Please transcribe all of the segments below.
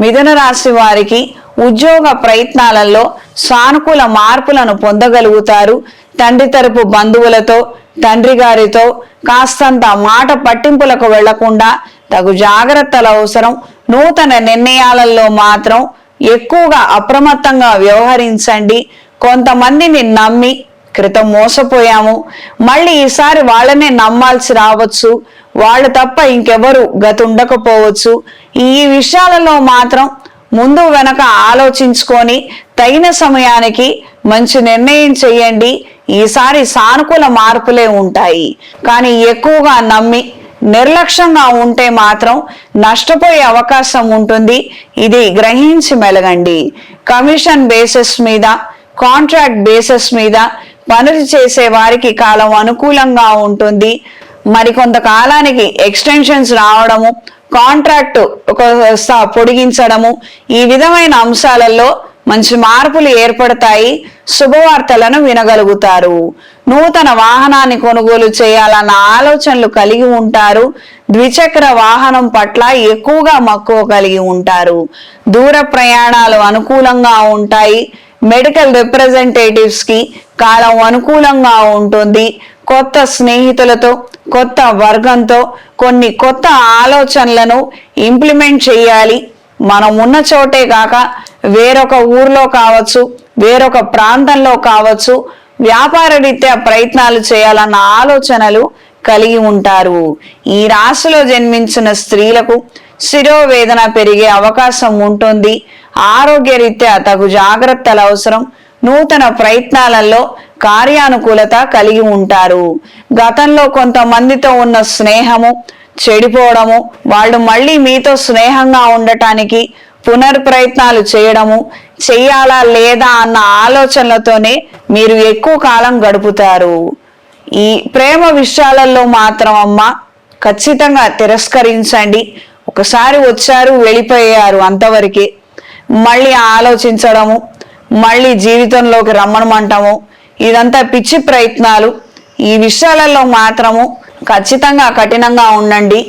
మిథున రాశి వారికి ఉద్యోగ ప్రయత్నాలలో సానుకూల మార్పులను పొందగలుగుతారు. తండ్రి తరపు బంధువులతో తండ్రి గారితో కాస్తంత మాట పట్టింపులకు వెళ్ళకుండా తగు జాగ్రత్తల అవసరం నూతన నిర్ణయాలలో మాత్రం ఎక్కువగా అప్రమత్తంగా వ్యవహరించండి. కొంతమందిని నమ్మి క్రితం మోసపోయాము. మళ్ళీ ఈసారి వాళ్ళనే నమ్మాల్సి రావచ్చు. వాళ్ళు తప్ప ఇంకెవరు గతుండకపోవచ్చు ఈ విషయాలలో మాత్రం ముందు వెనక ఆలోచించుకొని తగిన సమయానికి మంచి నిర్ణయం చేయండి. ఈసారి సానుకూల మార్పులే ఉంటాయి. కానీ ఎక్కువగా నమ్మి నిర్లక్ష్యంగా ఉంటే మాత్రం నష్టపోయే అవకాశం ఉంటుంది. ఇది గ్రహించి మెలగండి. కమిషన్ బేసిస్ మీద కాంట్రాక్ట్ బేసిస్ మీద పనులు చేసే వారికి కాలం అనుకూలంగా ఉంటుంది. మరి కొంతకాలానికి ఎక్స్టెన్షన్స్ రావడము కాంట్రాక్ట్ ఒక పొడిగించడము ఈ విధమైన అంశాలలో మంచి మార్పులు ఏర్పడతాయి. శుభవార్తలను వినగలుగుతారు. నూతన వాహనాన్ని కొనుగోలు చేయాలన్న ఆలోచనలు కలిగి ఉంటారు. ద్విచక్ర వాహనం పట్ల ఎక్కువగా మక్కువ కలిగి ఉంటారు. దూర ప్రయాణాలు అనుకూలంగా ఉంటాయి. మెడికల్ రిప్రజెంటేటివ్స్కి కాలం అనుకూలంగా ఉంటుంది. కొత్త స్నేహితులతో కొత్త వర్గంతో కొన్ని కొత్త ఆలోచనలను ఇంప్లిమెంట్ చేయాలి. మనం ఉన్న చోటే కాక వేరొక ఊర్లో కావచ్చు వేరొక ప్రాంతంలో కావచ్చు వ్యాపార రీత్యా ప్రయత్నాలు చేయాలన్న ఆలోచనలు కలిగి ఉంటారు. ఈ రాశిలో జన్మించిన స్త్రీలకు శిరోవేదన పెరిగే అవకాశం ఉంటుంది. ఆరోగ్య రీత్యా తగు జాగ్రత్తలు అవసరం. నూతన ప్రయత్నాలలో కార్యానుకూలత కలిగి ఉంటారు. గతంలో కొంతమందితో ఉన్న స్నేహము చెడిపోవడము వాళ్ళు మళ్ళీ మీతో స్నేహంగా ఉండటానికి పునర్ప్రయత్నాలు చేయడము చెయ్యాలా లేదా అన్న ఆలోచనలతోనే మీరు ఎక్కువ కాలం గడుపుతారు. ఈ ప్రేమ విషయాలలో మాత్రం అమ్మ ఖచ్చితంగా తిరస్కరించండి. ఒకసారి వచ్చారు వెళ్ళిపోయారు అంతవరకే. మళ్ళీ ఆలోచించడము మళ్ళీ జీవితంలోకి రమ్మనమంటాము ఇదంతా పిచ్చి ప్రయత్నాలు. ఈ విషయాలలో మాత్రము ఖచ్చితంగా కఠినంగా ఉండండి.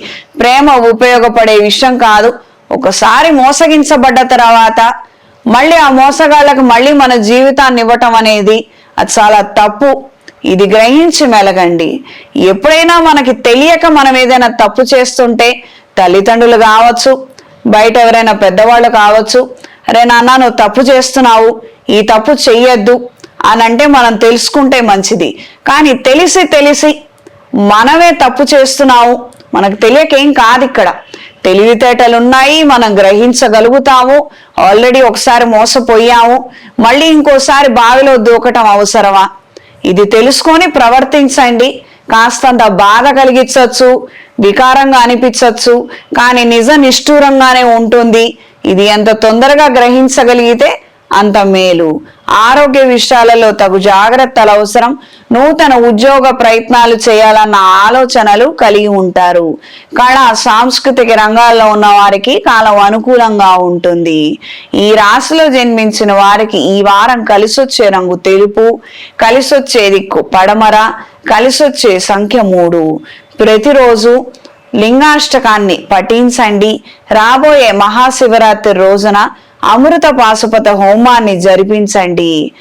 ప్రేమ ఉపయోగపడే విషయం కాదు. ఒకసారి మోసగించబడ్డ తర్వాత మళ్ళీ ఆ మోసగాళ్ళకి మళ్ళీ మన జీవితాన్ని ఇవ్వటం అనేది అది చాలా తప్పు. ఇది గ్రహించి మెలగండి. ఎప్పుడైనా మనకి తెలియక మనం ఏదైనా తప్పు చేస్తుంటే తల్లిదండ్రులు కావచ్చు బయట ఎవరైనా పెద్దవాళ్ళు కావచ్చు అరే నాన్న నువ్వు తప్పు చేస్తున్నావు. ఈ తప్పు చెయ్యొద్దు. అని అంటే మనం తెలుసుకుంటే మంచిది. కానీ తెలిసి తెలిసి మనమే తప్పు చేస్తున్నాము మనకు తెలియక ఏం కాదు ఇక్కడ తెలివితేటలు ఉన్నాయి మనం గ్రహించగలుగుతాము. ఆల్రెడీ ఒకసారి మోసపోయాము. మళ్ళీ ఇంకోసారి బావిలో దూకటం అవసరమా? ఇది తెలుసుకొని ప్రవర్తించండి. కాస్తంత బాధ కలిగించవచ్చు వికారంగా అనిపించవచ్చు కానీ నిజ నిష్ఠూరంగానే ఉంటుంది. ఇది ఎంత తొందరగా గ్రహించగలిగితే అంత మేలు. ఆరోగ్య విషయాలలో తగు జాగ్రత్తలు అవసరం. నూతన ఉద్యోగ ప్రయత్నాలు చేయాలన్న ఆలోచనలు కలిగి ఉంటారు. కళ సాంస్కృతిక రంగాల్లో ఉన్న వారికి కాలం అనుకూలంగా ఉంటుంది. ఈ రాశిలో జన్మించిన వారికి ఈ వారం కలిసొచ్చే రంగు తెలుపు కలిసొచ్చే దిక్కు పడమర కలిసొచ్చే సంఖ్య మూడు. ప్రతిరోజు లింగాష్టకాన్ని పఠించండి. రాబోయే మహాశివరాత్రి రోజున అమృత పాశుపత హోమాన్ని జరిపించండి.